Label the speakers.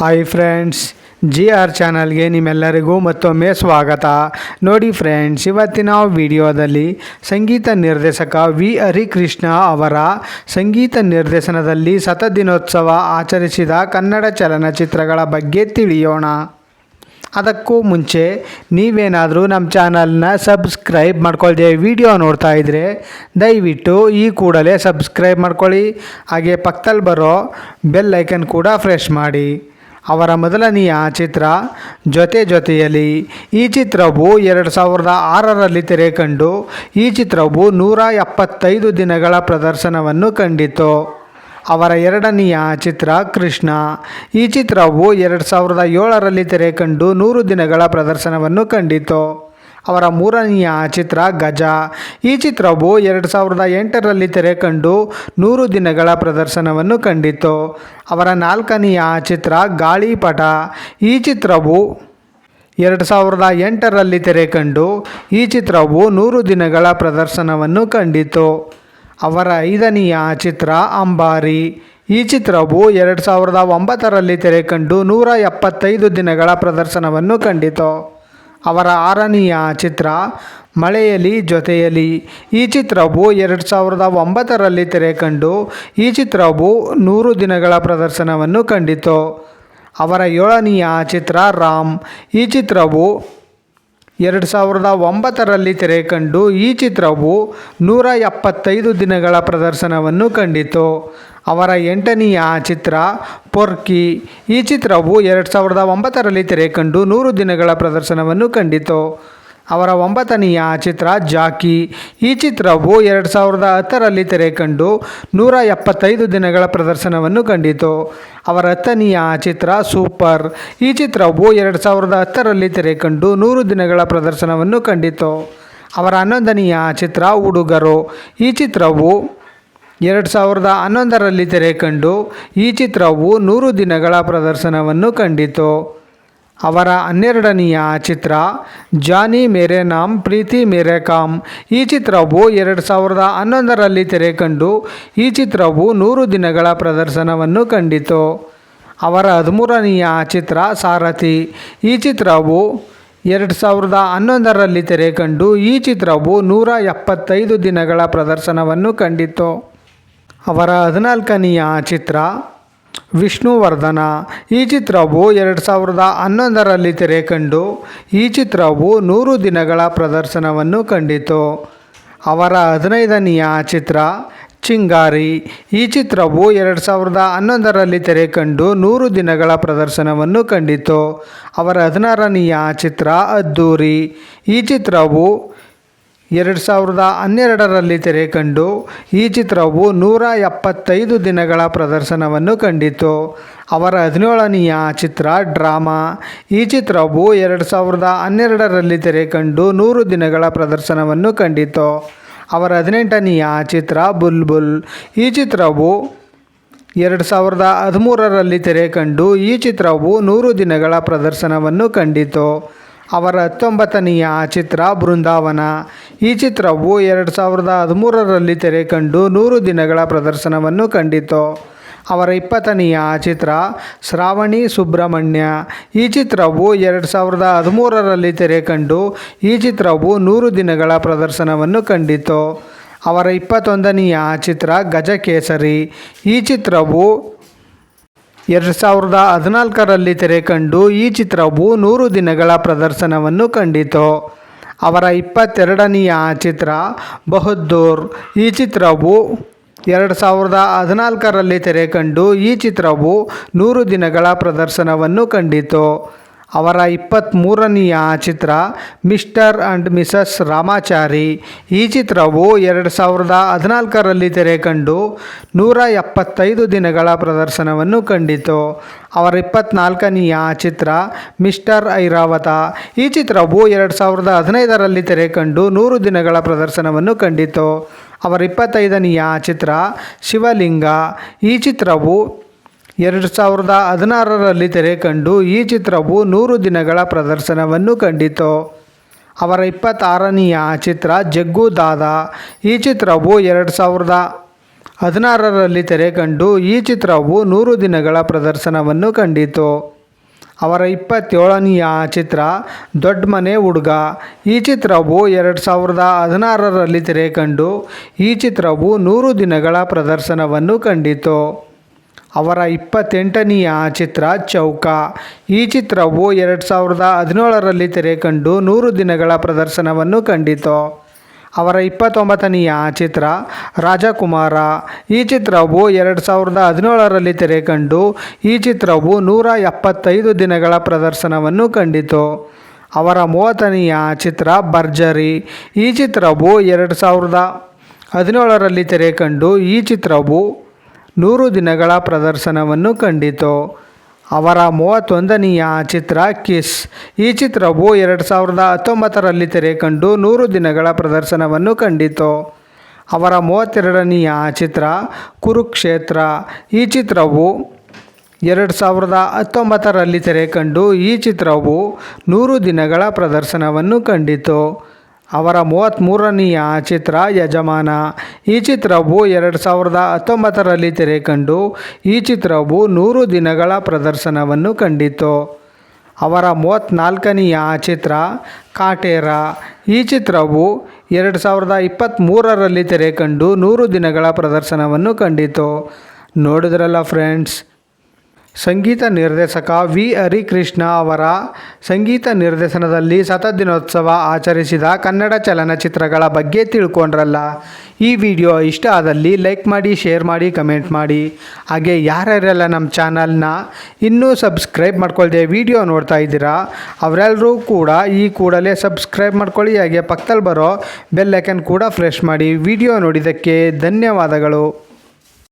Speaker 1: Hi friends G R ಚಾನಲ್ಗೆ ನಿಮ್ಮೆಲ್ಲರಿಗೂ ಮತ್ತೊಮ್ಮೆ ಸ್ವಾಗತ. ನೋಡಿ ಫ್ರೆಂಡ್ಸ್ ಇವತ್ತಿನ ವಿಡಿಯೋದಲ್ಲಿ ಸಂಗೀತ ನಿರ್ದೇಶಕ ವಿ ಹರಿಕೃಷ್ಣ ಅವರ ಸಂಗೀತ ನಿರ್ದೇಶನದಲ್ಲಿ ಸತದಿನೋತ್ಸವ ಆಚರಿಸಿದ ಕನ್ನಡ ಚಲನಚಿತ್ರಗಳ ಬಗ್ಗೆ ತಿಳಿಯೋಣ. ಅದಕ್ಕೂ ಮುಂಚೆ ನೀವೇನಾದರೂ ನಮ್ಮ ಚಾನಲ್ನ ಸಬ್ಸ್ಕ್ರೈಬ್ ಮಾಡ್ಕೊಳ್ದೆ ವಿಡಿಯೋ ನೋಡ್ತಾ ಇದ್ದರೆ ದಯವಿಟ್ಟು ಈ ಕೂಡಲೇ ಸಬ್ಸ್ಕ್ರೈಬ್ ಮಾಡ್ಕೊಳ್ಳಿ. ಹಾಗೆ ಪಕ್ಕದಲ್ಲಿ ಬರೋ ಬೆಲ್ ಐಕನ್ ಕೂಡ ಫ್ರೆಶ್ ಮಾಡಿ. ಅವರ ಮೊದಲನೆಯ ಚಿತ್ರ ಜೊತೆ ಜೊತೆಯಲ್ಲಿ ಈ ಚಿತ್ರವು ಎರಡು ಸಾವಿರದ ಆರರಲ್ಲಿ ತೆರೆ ಕಂಡು ಈ ಚಿತ್ರವು ನೂರ ಎಪ್ಪತ್ತೈದು ದಿನಗಳ ಪ್ರದರ್ಶನವನ್ನು ಕಂಡಿತು. ಅವರ ಎರಡನೆಯ ಚಿತ್ರ ಕೃಷ್ಣ. ಈ ಚಿತ್ರವು ಎರಡು ಸಾವಿರದ ಏಳರಲ್ಲಿ ತೆರೆ ಕಂಡು ನೂರು ದಿನಗಳ ಪ್ರದರ್ಶನವನ್ನು ಕಂಡಿತು. ಅವರ ಮೂರನೆಯ ಚಿತ್ರ ಗಜ. ಈ ಚಿತ್ರವು ಎರಡು ಸಾವಿರದ ಎಂಟರಲ್ಲಿ ತೆರೆ ಕಂಡು ನೂರು ದಿನಗಳ ಪ್ರದರ್ಶನವನ್ನು ಕಂಡಿತು ಅವರ ನಾಲ್ಕನೆಯ ಚಿತ್ರ ಗಾಳಿಪಟ. ಈ ಚಿತ್ರವು ಎರಡು ಸಾವಿರದ ಎಂಟರಲ್ಲಿ ತೆರೆ ಕಂಡು ಈ ಚಿತ್ರವು ನೂರು ದಿನಗಳ ಪ್ರದರ್ಶನವನ್ನು ಕಂಡಿತು ಅವರ ಐದನೆಯ ಚಿತ್ರ ಅಂಬಾರಿ. ಈ ಚಿತ್ರವು ಎರಡು ಸಾವಿರದ ಒಂಬತ್ತರಲ್ಲಿ ತೆರೆ ಕಂಡು ನೂರ ಎಪ್ಪತ್ತೈದು ದಿನಗಳ ಪ್ರದರ್ಶನವನ್ನು ಕಂಡಿತು. ಅವರ ಆರನೆಯ ಚಿತ್ರ ಮಳೆಯಲಿ ಜೊತೆಯಲಿ. ಈ ಚಿತ್ರವು ಎರಡು ಸಾವಿರದ ಒಂಬತ್ತರಲ್ಲಿ ತೆರೆ ಕಂಡು ಈ ಚಿತ್ರವು ನೂರು ದಿನಗಳ ಪ್ರದರ್ಶನವನ್ನು ಕಂಡಿತು. ಅವರ ಏಳನೆಯ ಚಿತ್ರ ರಾಮ್. ಈ ಚಿತ್ರವು ಎರಡು ಸಾವಿರದ ಒಂಬತ್ತರಲ್ಲಿ ತೆರೆ ಕಂಡು ಈ ಚಿತ್ರವು ನೂರ ಎಪ್ಪತ್ತೈದು ದಿನಗಳ ಪ್ರದರ್ಶನವನ್ನು ಕಂಡಿತು. ಅವರ ಎಂಟನೆಯ ಚಿತ್ರ ಪೊರ್ಕಿ. ಈ ಚಿತ್ರವು ಎರಡು ಸಾವಿರದ ಒಂಬತ್ತರಲ್ಲಿ ತೆರೆ ಕಂಡು ನೂರು ದಿನಗಳ ಪ್ರದರ್ಶನವನ್ನು ಕಂಡಿತು. ಅವರ ಒಂಬತ್ತನೆಯ ಚಿತ್ರ ಜಾಕಿ. ಈ ಚಿತ್ರವು ಎರಡು ಸಾವಿರದ ಹತ್ತರಲ್ಲಿ ತೆರೆ ಕಂಡು ನೂರ ಎಪ್ಪತ್ತೈದು ದಿನಗಳ ಪ್ರದರ್ಶನವನ್ನು ಕಂಡಿತು. ಅವರ ಹತ್ತನೆಯ ಚಿತ್ರ ಸೂಪರ್. ಈ ಚಿತ್ರವು ಎರಡು ಸಾವಿರದ ಹತ್ತರಲ್ಲಿ ತೆರೆ ಕಂಡು ನೂರು ದಿನಗಳ ಪ್ರದರ್ಶನವನ್ನು ಕಂಡಿತು. ಅವರ ಹನ್ನೊಂದನೆಯ ಚಿತ್ರ ಹುಡುಗರು ಈ ಚಿತ್ರವು ಎರಡು ಸಾವಿರದ ಹನ್ನೊಂದರಲ್ಲಿ ತೆರೆ ಕಂಡು ಈ ಚಿತ್ರವು ನೂರು ದಿನಗಳ ಪ್ರದರ್ಶನವನ್ನು ಕಂಡಿತು. ಅವರ ಹನ್ನೆರಡನೆಯ ಚಿತ್ರ ಜಾನಿ ಮೇರೆ ನಾಮ್, ಪ್ರೀತಿ ಮೇರೆ ಕಾಮ್. ಈ ಚಿತ್ರವು ಎರಡು ಸಾವಿರದ ಹನ್ನೊಂದರಲ್ಲಿ ತೆರೆ ಕಂಡು ಈ ಚಿತ್ರವು ನೂರು ದಿನಗಳ ಪ್ರದರ್ಶನವನ್ನು ಕಂಡಿತು. ಅವರ ಹದಿಮೂರನೆಯ ಚಿತ್ರ ಸಾರಥಿ. ಈ ಚಿತ್ರವು ಎರಡು ಸಾವಿರದ ಹನ್ನೊಂದರಲ್ಲಿ ತೆರೆ ಕಂಡು ಈ ಚಿತ್ರವು ನೂರ ಎಪ್ಪತ್ತೈದು ದಿನಗಳ ಪ್ರದರ್ಶನವನ್ನು ಕಂಡಿತು. ಅವರ ಹದಿನಾಲ್ಕನೆಯ ಚಿತ್ರ ವಿಷ್ಣುವರ್ಧನ. ಈ ಚಿತ್ರವು ಎರಡು ಸಾವಿರದ ಹನ್ನೊಂದರಲ್ಲಿ ತೆರೆ ಕಂಡು ಈ ಚಿತ್ರವು ನೂರು ದಿನಗಳ ಪ್ರದರ್ಶನವನ್ನು ಕಂಡಿತು. ಅವರ ಹದಿನೈದನೆಯ ಚಿತ್ರ ಚಿಂಗಾರಿ. ಈ ಚಿತ್ರವು ಎರಡು ಸಾವಿರದ ಹನ್ನೊಂದರಲ್ಲಿ ತೆರೆ ಕಂಡು ನೂರು ದಿನಗಳ ಪ್ರದರ್ಶನವನ್ನು ಕಂಡಿತು. ಅವರ ಹದಿನಾರನೆಯ ಚಿತ್ರ ಅದ್ದೂರಿ. ಈ ಚಿತ್ರವು ಎರಡು ಸಾವಿರದ ಹನ್ನೆರಡರಲ್ಲಿ ತೆರೆ ಕಂಡು ಈ ಚಿತ್ರವು ನೂರ ಎಪ್ಪತ್ತೈದು ದಿನಗಳ ಪ್ರದರ್ಶನವನ್ನು ಕಂಡಿತು ಅವರ ಹದಿನೇಳನೆಯ ಚಿತ್ರ ಡ್ರಾಮಾ. ಈ ಚಿತ್ರವು ಎರಡು ಸಾವಿರದ ಹನ್ನೆರಡರಲ್ಲಿ ತೆರೆ ಕಂಡು ನೂರು ದಿನಗಳ ಪ್ರದರ್ಶನವನ್ನು ಕಂಡಿತು ಅವರ ಹದಿನೆಂಟನೆಯ ಚಿತ್ರ ಬುಲ್ಬುಲ್. ಈ ಚಿತ್ರವು ಎರಡು ಸಾವಿರದ ಹದಿಮೂರರಲ್ಲಿ ತೆರೆ ಕಂಡು ಈ ಚಿತ್ರವು ನೂರು ದಿನಗಳ ಪ್ರದರ್ಶನವನ್ನು ಕಂಡಿತು ಅವರ ಹತ್ತೊಂಬತ್ತನೆಯ ಚಿತ್ರ ಬೃಂದಾವನ. ಈ ಚಿತ್ರವು ಎರಡು ಸಾವಿರದ ಹದಿಮೂರರಲ್ಲಿ ತೆರೆ ಕಂಡು ನೂರು ದಿನಗಳ ಪ್ರದರ್ಶನವನ್ನು ಕಂಡಿತು. ಅವರ ಇಪ್ಪತ್ತನೆಯ ಚಿತ್ರ ಶ್ರಾವಣಿ ಸುಬ್ರಹ್ಮಣ್ಯ. ಈ ಚಿತ್ರವು ಎರಡು ಸಾವಿರದ ಹದಿಮೂರರಲ್ಲಿ ತೆರೆ ಕಂಡು ಈ ಚಿತ್ರವು ನೂರು ದಿನಗಳ ಪ್ರದರ್ಶನವನ್ನು ಕಂಡಿತು. ಅವರ ಇಪ್ಪತ್ತೊಂದನೆಯ ಚಿತ್ರ ಗಜಕೇಸರಿ. ಈ ಚಿತ್ರವು ಎರಡು ಸಾವಿರದ ಹದಿನಾಲ್ಕರಲ್ಲಿ ತೆರೆ ಕಂಡು ಈ ಚಿತ್ರವು ನೂರು ದಿನಗಳ ಪ್ರದರ್ಶನವನ್ನು ಕಂಡಿತು. ಅವರ ಇಪ್ಪತ್ತೆರಡನೆಯ ಚಿತ್ರ ಬಹದ್ದೂರ್. ಈ ಚಿತ್ರವು ಎರಡು ಸಾವಿರದ ಹದಿನಾಲ್ಕರಲ್ಲಿ ತೆರೆ ಕಂಡು ಈ ಚಿತ್ರವು ನೂರು ದಿನಗಳ ಪ್ರದರ್ಶನವನ್ನು ಕಂಡಿತು. ಅವರ ಇಪ್ಪತ್ತ್ಮೂರನೆಯ ಚಿತ್ರ ಮಿಸ್ಟರ್ ಆ್ಯಂಡ್ ಮಿಸಸ್ ರಾಮಾಚಾರಿ. ಈ ಚಿತ್ರವು ಎರಡು ಸಾವಿರದ ಹದಿನಾಲ್ಕರಲ್ಲಿ ತೆರೆ ಕಂಡು ನೂರ ಎಪ್ಪತ್ತೈದು ದಿನಗಳ ಪ್ರದರ್ಶನವನ್ನು ಕಂಡಿತು. ಅವರ ಇಪ್ಪತ್ತ್ನಾಲ್ಕನೆಯ ಚಿತ್ರ ಮಿಸ್ಟರ್ ಐರಾವತ. ಈ ಚಿತ್ರವು ಎರಡು ಸಾವಿರದ ಹದಿನೈದರಲ್ಲಿ ತೆರೆ ಕಂಡು ನೂರು ದಿನಗಳ ಪ್ರದರ್ಶನವನ್ನು ಕಂಡಿತು. ಅವರ ಇಪ್ಪತ್ತೈದನೆಯ ಚಿತ್ರ ಶಿವಲಿಂಗ. ಈ ಚಿತ್ರವು ಎರಡು ಸಾವಿರದ ಹದಿನಾರರಲ್ಲಿ ತೆರೆ ಕಂಡು ಈ ಚಿತ್ರವು ನೂರು ದಿನಗಳ ಪ್ರದರ್ಶನವನ್ನು ಕಂಡಿತು. ಅವರ ಇಪ್ಪತ್ತಾರನೆಯ ಚಿತ್ರ ಜಗ್ಗು ದಾದ. ಈ ಚಿತ್ರವು ಎರಡು ಸಾವಿರದ ಹದಿನಾರರಲ್ಲಿ ತೆರೆ ಕಂಡು ಈ ಚಿತ್ರವು ನೂರು ದಿನಗಳ ಪ್ರದರ್ಶನವನ್ನು ಕಂಡಿತು. ಅವರ ಇಪ್ಪತ್ತೇಳನೆಯ ಚಿತ್ರ ದೊಡ್ಡ ಮನೆ ಹುಡುಗ. ಈ ಚಿತ್ರವು ಎರಡು ಸಾವಿರದ ಹದಿನಾರರಲ್ಲಿ ತೆರೆ ಕಂಡು ಈ ಚಿತ್ರವು ನೂರು ದಿನಗಳ ಪ್ರದರ್ಶನವನ್ನು ಕಂಡಿತು. ಅವರ ಇಪ್ಪತ್ತೆಂಟನೆಯ ಚಿತ್ರ ಚೌಕ. ಈ ಚಿತ್ರವು ಎರಡು ಸಾವಿರದ ಹದಿನೇಳರಲ್ಲಿ ತೆರೆ ಕಂಡು ನೂರು ದಿನಗಳ ಪ್ರದರ್ಶನವನ್ನು ಕಂಡಿತು. ಅವರ ಇಪ್ಪತ್ತೊಂಬತ್ತನೆಯ ಚಿತ್ರ ರಾಜಕುಮಾರ. ಈ ಚಿತ್ರವು ಎರಡು ಸಾವಿರದ ಹದಿನೇಳರಲ್ಲಿ ತೆರೆ ಕಂಡು ಈ ಚಿತ್ರವು ನೂರ ಎಪ್ಪತ್ತೈದು ದಿನಗಳ ಪ್ರದರ್ಶನವನ್ನು ಕಂಡಿತು. ಅವರ ಮೂವತ್ತನೆಯ ಚಿತ್ರ ಭರ್ಜರಿ. ಈ ಚಿತ್ರವು ಎರಡು ಸಾವಿರದ ಹದಿನೇಳರಲ್ಲಿ ತೆರೆ ಕಂಡು ಈ ಚಿತ್ರವು ನೂರು ದಿನಗಳ ಪ್ರದರ್ಶನವನ್ನು ಕಂಡಿತು. ಅವರ ಮೂವತ್ತೊಂದನೆಯ ಚಿತ್ರ ಕಿಸ್. ಈ ಚಿತ್ರವು ಎರಡು ಸಾವಿರದ ಹತ್ತೊಂಬತ್ತರಲ್ಲಿ ತೆರೆ ಕಂಡು ನೂರು ದಿನಗಳ ಪ್ರದರ್ಶನವನ್ನು ಕಂಡಿತು. ಅವರ ಮೂವತ್ತೆರಡನೆಯ ಚಿತ್ರ ಕುರುಕ್ಷೇತ್ರ. ಈ ಚಿತ್ರವು ಎರಡು ಸಾವಿರದ ಹತ್ತೊಂಬತ್ತರಲ್ಲಿ ತೆರೆ ಕಂಡು ಈ ಚಿತ್ರವು ನೂರು ದಿನಗಳ ಪ್ರದರ್ಶನವನ್ನು ಕಂಡಿತು. ಅವರ ಮೂವತ್ತ್ಮೂರನೆಯ ಚಿತ್ರ ಯಜಮಾನ. ಈ ಚಿತ್ರವು ಎರಡು ಸಾವಿರದ ಹತ್ತೊಂಬತ್ತರಲ್ಲಿ ತೆರೆ ಕಂಡು ಈ ಚಿತ್ರವು ನೂರು ದಿನಗಳ ಪ್ರದರ್ಶನವನ್ನು ಕಂಡಿತು ಅವರ ಮೂವತ್ತ್ನಾಲ್ಕನೆಯ ಚಿತ್ರ ಕಾಟೇರ. ಈ ಚಿತ್ರವು ಎರಡು ಸಾವಿರದ ಇಪ್ಪತ್ತ್ಮೂರರಲ್ಲಿ ತೆರೆ ಕಂಡು ನೂರು ದಿನಗಳ ಪ್ರದರ್ಶನವನ್ನು ಕಂಡಿತು ನೋಡಿದ್ರಲ್ಲ ಫ್ರೆಂಡ್ಸ್ ಸಂಗೀತ ನಿರ್ದೇಶಕ ವಿ. ಹರಿಕೃಷ್ಣ ಅವರ ಸಂಗೀತ ನಿರ್ದೇಶನದಲ್ಲಿ ಶತದಿನೋತ್ಸವ ಆಚರಿಸಿದ ಕನ್ನಡ ಚಲನಚಿತ್ರಗಳ ಬಗ್ಗೆ ತಿಳ್ಕೊಂಡ್ರಲ್ಲ. ಈ ವಿಡಿಯೋ ಇಷ್ಟ ಆದಲ್ಲಿ ಲೈಕ್ ಮಾಡಿ, ಶೇರ್ ಮಾಡಿ, ಕಮೆಂಟ್ ಮಾಡಿ. ಹಾಗೆ ಯಾರ್ಯಾರೆಲ್ಲ ನಮ್ಮ ಚಾನಲ್ನ ಇನ್ನೂ ಸಬ್ಸ್ಕ್ರೈಬ್ ಮಾಡ್ಕೊಳ್ದೆ ವಿಡಿಯೋ ನೋಡ್ತಾ ಇದ್ದೀರಾ ಅವರೆಲ್ಲರೂ ಕೂಡ ಈ ಕೂಡಲೇ ಸಬ್ಸ್ಕ್ರೈಬ್ ಮಾಡ್ಕೊಳ್ಳಿ. ಹಾಗೆ ಪಕ್ಕದಲ್ಲಿ ಬರೋ ಬೆಲ್ ಐಕನ್ ಕೂಡ ಫ್ರೆಶ್ ಮಾಡಿ ವಿಡಿಯೋ ನೋಡಿದ್ದಕ್ಕೆ ಧನ್ಯವಾದಗಳು.